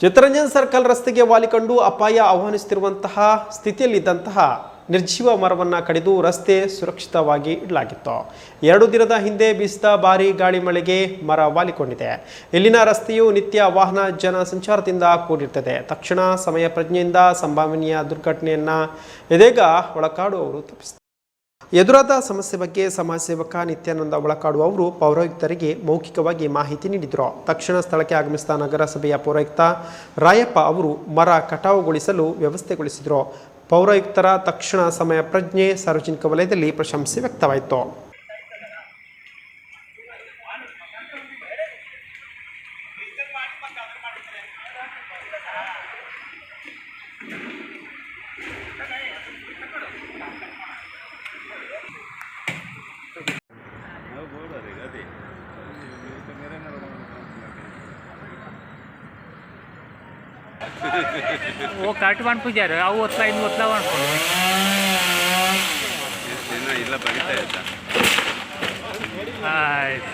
Chittaranjan circle ರಸ್ತೆಗೆ ವಾಲಿಕೊಂಡು ಅಪಾಯ ಆಹ್ವಾನಿಸುತ್ತಿರುವಂತಹ ಸ್ಥಿತಿಯಲ್ಲಿದ್ದಂತಹ ನಿರ್ಜೀವ ಮರವನ್ನು ಕಡಿದು ರಸ್ತೆ ಸುರಕ್ಷಿತವಾಗಿ ಇಡಲಾಗಿತ್ತು. ಎರಡು ದಿನದ ಹಿಂದೆ ಬೀಸಿದ ಭಾರಿ ಗಾಳಿ ಮಳೆಗೆ ಮರ ವಾಲಿಕೊಂಡಿದೆ. ಇಲ್ಲಿನ ರಸ್ತೆಯು ನಿತ್ಯ ವಾಹನ ಜನ ಸಂಚಾರದಿಂದ ಕೂಡಿರ್ತದೆ. ತಕ್ಷಣ ಸಮಯ ಪ್ರಜ್ಞೆಯಿಂದ ಸಂಭಾವನೀಯ ದುರ್ಘಟನೆಯನ್ನು ಇದೀಗ ಒಳಕಾಡು ಅವರು ತಪ್ಪಿಸಿದ್ದಾರೆ ಎದುರಾದ ಸಮಸ್ಯೆ ಬಗ್ಗೆ ಸಮಾಜ ಸೇವಕ ನಿತ್ಯಾನಂದ ಒಳಕಾಡು ಅವರು ಪೌರಾಯುಕ್ತರಿಗೆ ಮೌಖಿಕವಾಗಿ ಮಾಹಿತಿ ನೀಡಿದರು. ತಕ್ಷಣ ಸ್ಥಳಕ್ಕೆ ಆಗಮಿಸಿದ ನಗರಸಭೆಯ ಪೌರಾಯುಕ್ತ ರಾಯಪ್ಪ ಅವರು ಮರ ಕಟಾವುಗೊಳಿಸಲು ವ್ಯವಸ್ಥೆಗೊಳಿಸಿದರು. ಪೌರಾಯುಕ್ತರ ತಕ್ಷಣ ಸಮಯ ಪ್ರಜ್ಞೆ ಸಾರ್ವಜನಿಕ ವಲಯದಲ್ಲಿ ಪ್ರಶಂಸೆ ವ್ಯಕ್ತವಾಯಿತು. ಓ ಕರೆಕ್ಟ್ ಮಾಡ್ಬಿಟ್ಟಾರೆ ಅವು ಒತ್ತಲ ಇನ್ನು ಒತ್ತಲ ಮಾಡ್ಕೊಂಡು ಏನೋ ಇಲ್ಲ ಬರಿತಾ ಇದ್ದ. ಆಯ್ತು.